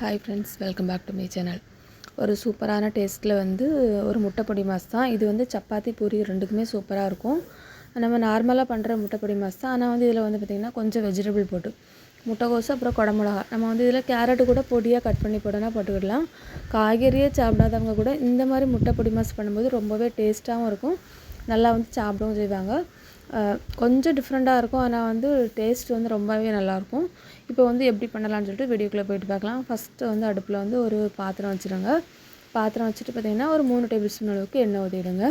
Hi friends welcome back to my channel ஒரு சூப்பரான டேஸ்ட்டில் வந்து ஒரு முட்டைப்பொடி மாஸ் தான். இது வந்து சப்பாத்தி பூரி ரெண்டுக்குமே சூப்பராக இருக்கும். நம்ம நார்மலாக பண்ணுற முட்டை பொடி மாஸ் தான். ஆனால் வந்து இதில் வந்து பார்த்திங்கன்னா கொஞ்சம் வெஜிடபிள் போட்டு முட்டைக்கோசு அப்புறம் குடமிளகா. நம்ம வந்து இதில் கேரட்டு கூட பொடியாக கட் பண்ணி போட்டோன்னா போட்டுக்கிடலாம். காய்கறியே சாப்பிடாதவங்க கூட இந்த மாதிரி முட்டைப்பொடி மாஸ் பண்ணும்போது ரொம்பவே டேஸ்ட்டாகவும் இருக்கும். நல்லா வந்து சாப்பிடவும் செய்வாங்க. கொஞ்சம் டிஃப்ரெண்ட்டாக இருக்கும். ஆனால் வந்து டேஸ்ட் வந்து ரொம்பவே நல்லாயிருக்கும். இப்போ வந்து எப்படி பண்ணலாம்னு சொல்லிட்டு வீடியோக்குள்ளே போயிட்டு பார்க்கலாம். ஃபஸ்ட்டு வந்து அடுப்பில் வந்து ஒரு பாத்திரம் வச்சுருங்க. பாத்திரம் வச்சுட்டு பார்த்திங்கன்னா ஒரு மூணு டேபிள் ஸ்பூன் அளவுக்கு எண்ணெய் ஊற்றிடுங்க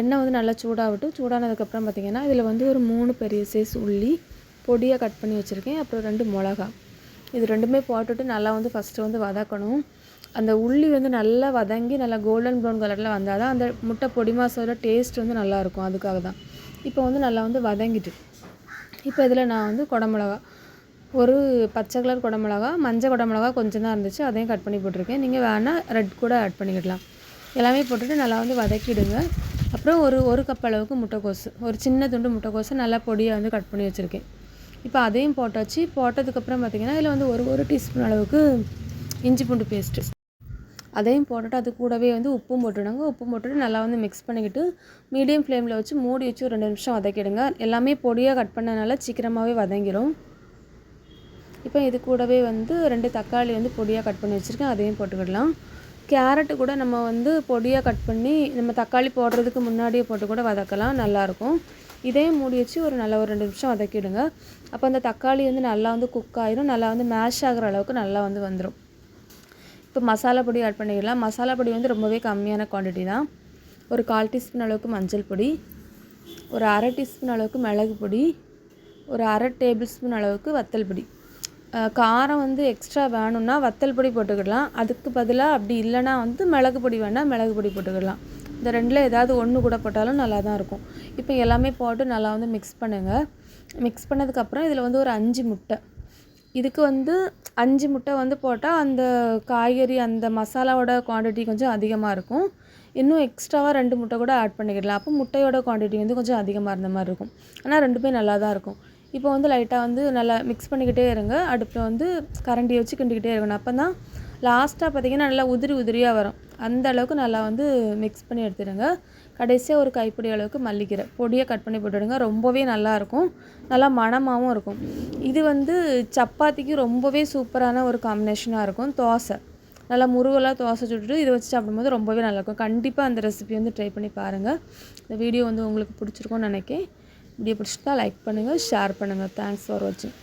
எண்ணெய் வந்து நல்லா சூடாகட்டும். சூடானதுக்கப்புறம் பார்த்திங்கன்னா இதில் வந்து ஒரு மூணு பெரிய சைஸ் உள்ளி பொடியாக கட் பண்ணி வச்சுருக்கேன். அப்புறம் ரெண்டு மிளகா. இது ரெண்டுமே போட்டுட்டு நல்லா வந்து ஃபஸ்ட்டு வந்து வதக்கணும். அந்த உள்ளி வந்து நல்லா வதங்கி நல்லா கோல்டன் ப்ரௌன் கலரில் வந்தால் தான் அந்த முட்டை பொடி மாசோட டேஸ்ட் வந்து நல்லாயிருக்கும். அதுக்காக தான் இப்போ வந்து நல்லா வந்து வதங்கிட்டு. இப்போ இதில் நான் வந்து குடமிளகா. ஒரு பச்சை கலர் குடமிளகா மஞ்சள் குடமிளகா கொஞ்சம் தான் இருந்துச்சு. அதையும் கட் பண்ணி போட்டிருக்கேன். நீங்கள் வேணால் ரெட் கூட ஆட் பண்ணிக்கிடலாம் எல்லாமே போட்டுட்டு நல்லா வந்து வதக்கிடுங்க. அப்புறம் ஒரு ஒரு கப் அளவுக்கு முட்டைக்கோசு. ஒரு சின்ன துண்டு முட்டைக்கோசு நல்லா பொடியாக வந்து கட் பண்ணி வச்சுருக்கேன். இப்போ அதையும் போட்டாச்சு. போட்டதுக்கப்புறம் பார்த்திங்கன்னா இதில் வந்து ஒரு ஒரு டீஸ்பூன் அளவுக்கு இஞ்சி பூண்டு பேஸ்ட்டு அதையும் போட்டுட்டு அது கூடவே வந்து உப்பும் போட்டுடுங்க. உப்பு போட்டுட்டு நல்லா வந்து மிக்ஸ் பண்ணிக்கிட்டு மீடியம் ஃப்ளேமில் வச்சு மூடி வச்சு ஒரு ரெண்டு நிமிஷம் வதக்கிடுங்க. எல்லாமே பொடியாக கட் பண்ணனால சீக்கிரமாகவே வதங்கிடும் இப்போ இது கூடவே வந்து ரெண்டு தக்காளி வந்து பொடியாக கட் பண்ணி வச்சுருக்கேன். அதையும் போட்டுக்கிடலாம். கேரட்டு கூட நம்ம வந்து பொடியாக கட் பண்ணி நம்ம தக்காளி போடுறதுக்கு முன்னாடியே போட்டு கூட வதக்கலாம். நல்லாயிருக்கும் இதையும் மூடி வச்சு ஒரு நல்ல ஒரு ரெண்டு நிமிஷம் வதக்கிடுங்க. அப்போ அந்த தக்காளி வந்து நல்லா வந்து குக் ஆயிரும். நல்லா வந்து மேஷ் ஆகிற அளவுக்கு நல்லா வந்து வந்துடும் இப்போ மசாலா பொடி ஆட் பண்ணிக்கலாம் மசாலா பொடி வந்து ரொம்பவே கம்மியான குவான்டிட்டி தான். ஒரு கால் டீஸ்பூன் அளவுக்கு மஞ்சள் பொடி ஒரு அரை டீஸ்பூன் அளவுக்கு மிளகு பொடி ஒரு அரை டேபிள் ஸ்பூன் அளவுக்கு வத்தல் பொடி. காரம் வந்து எக்ஸ்ட்ரா வேணும்னா வத்தல் பொடி போட்டுக்கிடலாம். அதுக்கு பதிலாக அப்படி இல்லைன்னா வந்து மிளகு பொடி வேணால் மிளகு பொடி போட்டுக்கிடலாம். இந்த ரெண்டில் ஏதாவது ஒன்று கூட போட்டாலும் நல்லா தான் இருக்கும். இப்போ எல்லாமே போட்டு நல்லா வந்து மிக்ஸ் பண்ணுங்கள் மிக்ஸ் பண்ணதுக்கப்புறம் இதில் வந்து ஒரு அஞ்சு முட்டை. இதுக்கு வந்து அஞ்சு முட்டை வந்து போட்டால் அந்த காய்கறி அந்த மசாலாவோட குவான்டிட்டி கொஞ்சம் அதிகமாக இருக்கும். இன்னும் எக்ஸ்ட்ராவாக ரெண்டு முட்டை கூட ஆட் பண்ணிக்கிடலாம் அப்போ முட்டையோட குவான்டிட்டி வந்து கொஞ்சம் அதிகமாக இருந்த மாதிரி இருக்கும். ஆனால் ரெண்டுமே நல்லா தான் இருக்கும். இப்போ வந்து லைட்டாக வந்து நல்லா மிக்ஸ் பண்ணிக்கிட்டே இருங்க. அடுப்பில் வந்து கரண்டியை வச்சு கிண்டிக்கிட்டே இருக்கணும். அப்போ தான் லாஸ்ட்டாக பார்த்தீங்கன்னா நல்லா உதிரி உதிரியாக வரும். அந்த அளவுக்கு நல்லா வந்து மிக்ஸ் பண்ணி எடுத்துடுங்க. கடைசியாக ஒரு கைப்பிடி அளவுக்கு மல்லிக்கீரை பொடியை கட் பண்ணி போட்டுடுங்க. ரொம்பவே நல்லாயிருக்கும் நல்லா மணமாகவும் இருக்கும். இது வந்து சப்பாத்திக்கு ரொம்பவே சூப்பரான ஒரு காம்பினேஷனாக இருக்கும். தோசை. நல்லா முருகலாக தோசை சுட்டுட்டு இதை வச்சு சாப்பிடும்போது ரொம்பவே நல்லாயிருக்கும் கண்டிப்பாக அந்த ரெசிபி வந்து ட்ரை பண்ணி பாருங்கள் இந்த வீடியோ வந்து உங்களுக்கு பிடிச்சிருக்கும்னு நினைக்கிறேன். வீடியோ பிடிச்சிட்டா லைக் பண்ணுங்கள் ஷேர் பண்ணுங்கள் தேங்க்ஸ் ஃபார் வாட்சிங்